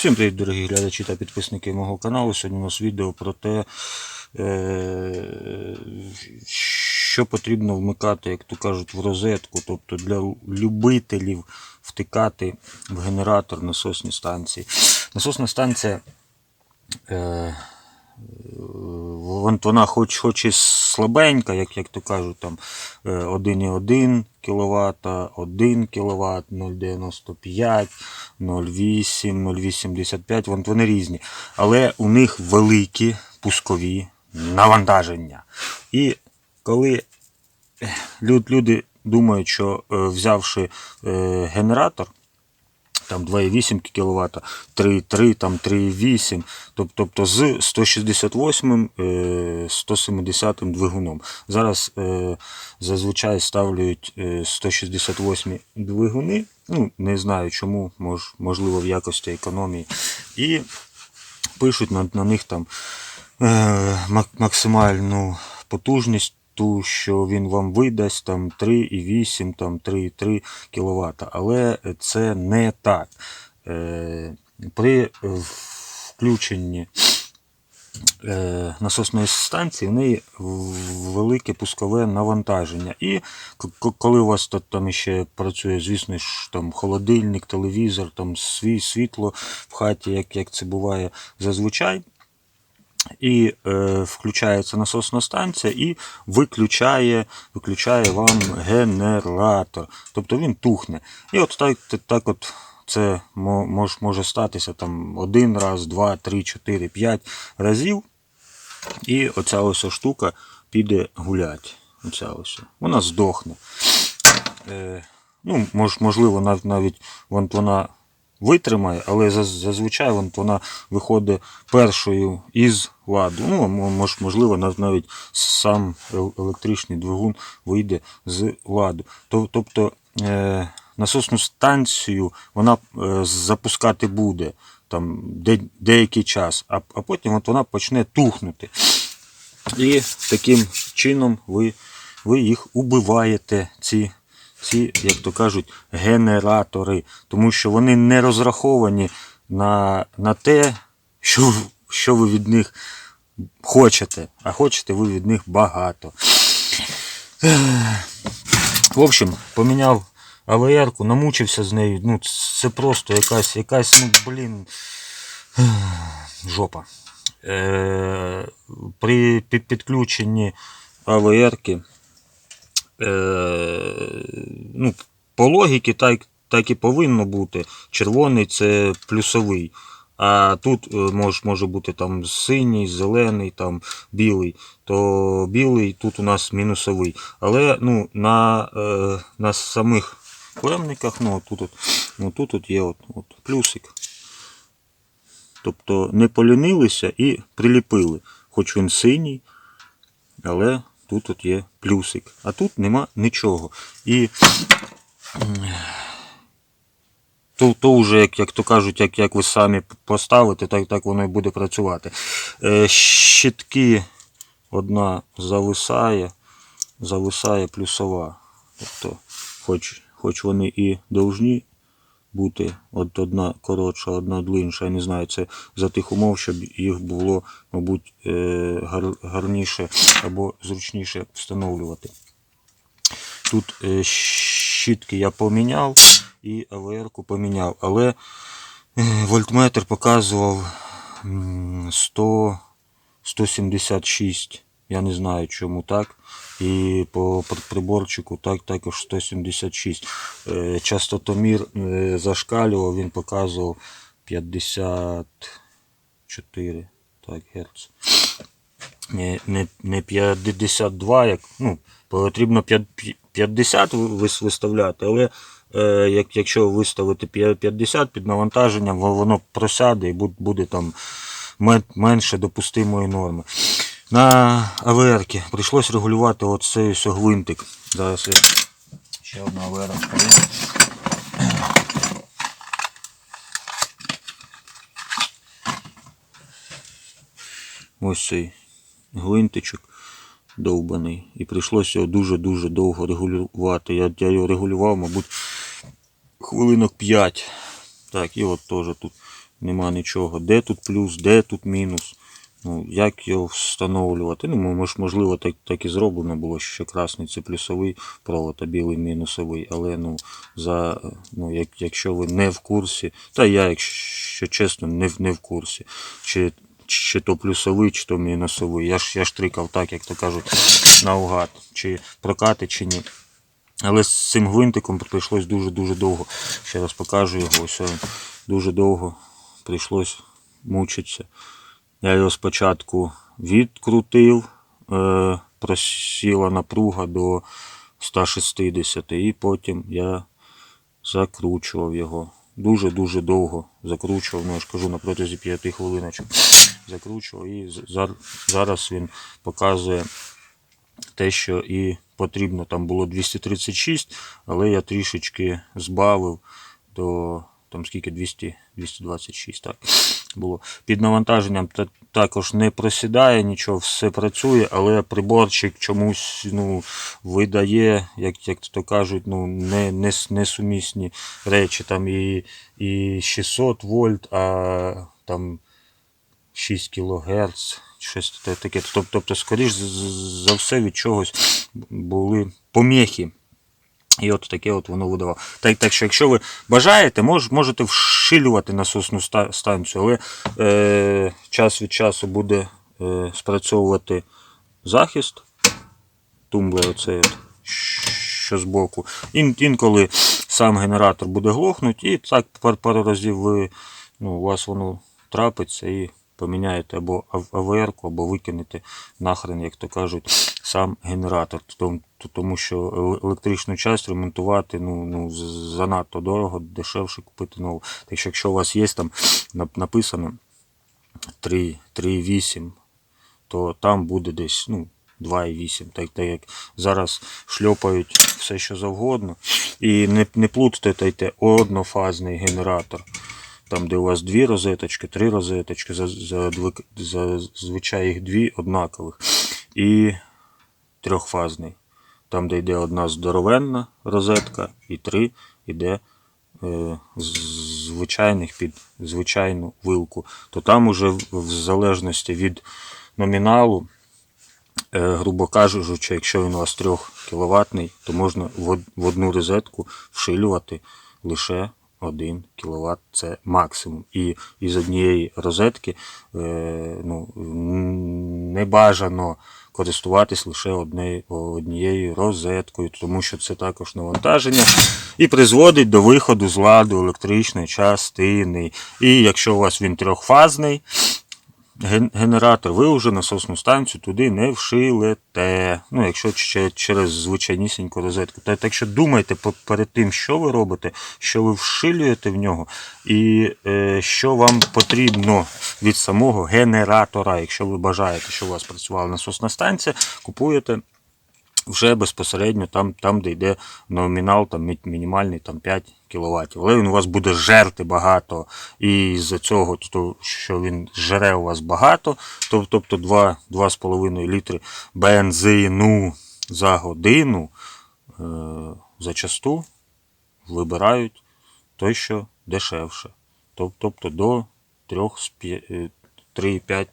Всім привіт, дорогі глядачі та підписники мого каналу. Сьогодні у нас відео про те, е, що потрібно вмикати, як то кажуть, в розетку, тобто для любителів втикати в генератор насосні станції. Насосна станція. Вона хоч, хоч і слабенька, як, як то кажуть, там е, 1,1 кВт, 1 кВт, 0,95, 0,8, 0,85, вон вони різні. Але у них великі пускові навантаження. І коли е, люд- люди думають, що е, взявши е, генератор, там 2,8 кВт, 3,3, там 3,8, тоб- тобто з 168 е, 170 двигуном. Зараз е, зазвичай ставлять е, 168 двигуни, ну не знаю чому, мож, можливо в якості економії. І пишуть на, на них там е, максимальну потужність, ту, що він вам видасть, там 3,8, там 3,3 кВт. Але це не так. Е, при включенні е, насосної станції в неї велике пускове навантаження. І коли у вас та- там ще працює, звісно ж, там холодильник, телевізор, там свій світло в хаті, як, як це буває зазвичай. І е, включається насосна станція і виключає, виключає вам генератор. Тобто він тухне. І от так, так от це мож, може статися там один раз, два, три, чотири, п'ять разів. І оця ось штука піде гулять. Оця ось. Вона здохне. Е, ну, мож, можливо, нав- навіть вон, вона витримає, але зазвичай вона виходить першою із ладу. Ну, мож, можливо, навіть сам електричний двигун вийде з ладу. Тобто е, насосну станцію вона е, запускати буде там, де, деякий час, а, а потім от вона почне тухнути. І таким чином ви, ви їх убиваєте, ці, ці, як то кажуть, генератори. Тому що вони не розраховані на, на те, що, що ви від них хочете. А хочете ви від них багато. В общем, поміняв АВР-ку, намучився з нею. Ну, це просто якась, якась, ну, блін, жопа. Е, при підключенні АВР-ки, е, ну, по логіки так, так і повинно бути. Червоний це плюсовий. А тут е, мож, може бути там синій, зелений, там білий, то білий тут у нас мінусовий. Але ну, на, е, на самих клемниках, ну, тут, от, ну, тут от є от, от, плюсик. Тобто не полінилися і приліпили. Хоч він синій, але тут от є плюсик. А тут нема нічого. І то, то вже, як, як то кажуть, як, як ви самі поставите, так, так воно і буде працювати. Е, щитки одна зависає, зависає плюсова. Тобто, хоч, хоч вони і довжні бути от одна коротша, одна длинша. Я не знаю, це за тих умов, щоб їх було, мабуть, е, гар- гарніше або зручніше встановлювати. Тут е, щітки я поміняв і АВР-ку поміняв, але е, вольтметр показував 100, 176. Я не знаю, чому так. І по приборчику так, також 176. Е, Частотомір е, зашкалював, він показував 54 так, Гц. Не, не, не 52, як, ну, потрібно 50 виставляти, але як, якщо виставити 50 під навантаженням, воно просяде і бу- буде там менше допустимої норми. На АВР-ки прийшлось регулювати оцей ось гвинтик. Зараз я ще одна АВР. Ось цей гвинтичок довбаний. І прийшлося його дуже-дуже довго регулювати. Я, я його регулював, мабуть, хвилинок 5. Так, і от теж тут нема нічого. Де тут плюс, де тут мінус. Ну, як його встановлювати? Ну, мож- можливо, так, так і зроблено було, що красний це плюсовий провод, а білий мінусовий. Але ну, за, ну, як, якщо ви не в курсі, та я, якщо чесно, не, не в курсі, чи, чи то плюсовий, чи то мінусовий. Я ж, я ж трикав так, як то кажуть, наугад, чи прокати, чи ні. Але з цим гвинтиком прийшлось дуже-дуже довго. Ще раз покажу його. Ось дуже довго прийшлось мучитися. Я його спочатку відкрутив, е, просіла напруга до 160, і потім я закручував його. Дуже-дуже довго закручував, ну я ж кажу, на протязі 5 хвилиночок закручував і зараз він показує те, що і потрібно. Там було 236, але я трішечки збавив до там скільки 200, 226 так було. Під навантаженням та- також не просідає нічого, все працює, але приборчик чомусь ну, видає, як, як то кажуть, ну, не, не, несумісні речі. Там і, і 600 вольт, а там 6 кГц, щось таке. Тоб- Тобто, скоріш за все від чогось були поміхи. І от таке от воно видавало. Так, так що, якщо ви бажаєте, мож, можете вшилювати насосну ста- станцію, але е, час від часу буде е, спрацьовувати захист, тумблер оцей от, що збоку. Ін, інколи сам генератор буде глохнути, і так пар, пару разів ви, ну, у вас воно трапиться і поміняєте або АВР, або викинете нахрен, як то кажуть, сам генератор. Тому що електричну часть ремонтувати ну, ну, занадто дорого, дешевше купити нову. Так що якщо у вас є там написано 3,8, то там буде десь ну, 2,8. Так, так як зараз шльопають все, що завгодно. І не, не плутайте однофазний генератор. Там, де у вас дві розеточки, три розеточки, за, за, зазвичай їх дві однакових. І трьохфазний. Там, де йде одна здоровенна розетка, і три йде е, звичайних під звичайну вилку. То там уже в в залежності від номіналу, е, грубо кажучи, якщо він у вас 3 кВт, то можна в одну розетку вшилювати лише 1 кВт це максимум. І із однієї розетки е, ну, не бажано користуватись лише одне- однією розеткою, тому що це також навантаження і призводить до виходу з ладу електричної частини. І якщо у вас він трьохфазний, генератор, ви вже насосну станцію туди не вшилете. Ну, якщо через звичайнісіньку розетку. Та, так що думайте перед тим, що ви робите, що ви вшилюєте в нього, і е, що вам потрібно від самого генератора. Якщо ви бажаєте, щоб у вас працювала насосна станція, купуєте. Вже безпосередньо там, там де йде номінал там, мінімальний там, 5 кВт. Але він у вас буде жерти багато. І з-за цього, то, що він жере у вас багато, тоб- тобто 2, 2,5 літри бензину за годину е, зачасту вибирають той, що дешевше. Тобто до 3,5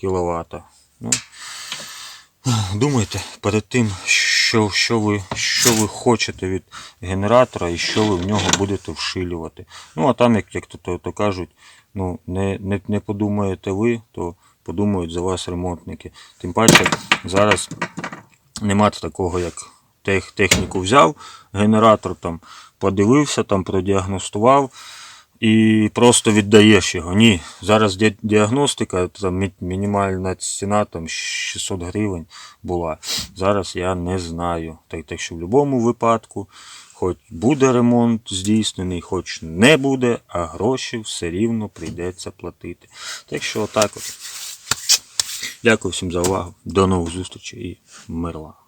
кВт. Ну, Думайте перед тим, що, що, ви, що ви хочете від генератора і що ви в нього будете вшилювати. Ну, а там, як, як то, то, кажуть, ну, не, не, не подумаєте ви, то подумають за вас ремонтники. Тим паче, зараз нема такого, як тех, техніку взяв, генератор там подивився, там продіагностував і просто віддаєш його. Ні, зараз діагностика, там мінімальна ціна там 600 гривень була. Зараз я не знаю. Так, так що в будь-якому випадку, хоч буде ремонт здійснений, хоч не буде, а гроші все рівно прийдеться платити. Так що отак от. Дякую всім за увагу. До нових зустрічей і мирла.